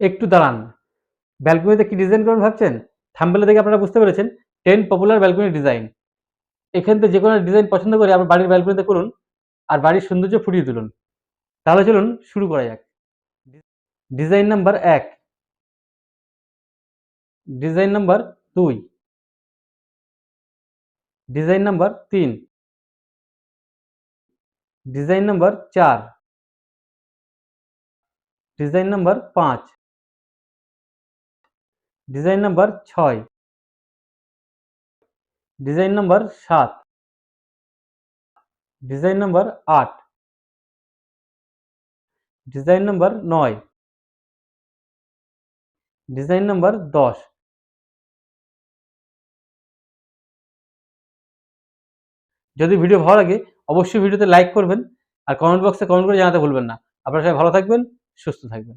একটু দাঁড়ান। ব্যালকনিতে কি ডিজাইন করবেন ভাবছেন? থাম্বেলে দেখে আপনারা বুঝতে পেরেছেন টেন পপুলার ব্যালকনি ডিজাইন এখান থেকে যে কোনো ডিজাইন পছন্দ করে আপনার বাড়ির ব্যালকনিতে করুন আর বাড়ির সৌন্দর্য ফুটিয়ে তুলুন। তাহলে চলুন শুরু করা যাক। ডিজাইন নাম্বার এক। ডিজাইন নাম্বার দুই। ডিজাইন নাম্বার তিন। ডিজাইন নাম্বার চার। ডিজাইন নাম্বার পাঁচ। ডিজাইন নাম্বার ছয়। ডিজাইন নাম্বার সাত। ডিজাইন নাম্বার আট। ডিজাইন নাম্বার নয়। ডিজাইন নাম্বার দশ। যদি ভিডিও ভালো লাগে, অবশ্যই ভিডিওতে লাইক করবেন আর কমেন্ট বক্সে কমেন্ট করে জানাতে ভুলবেন না। আপনারা সবাই ভালো থাকবেন, সুস্থ থাকবেন।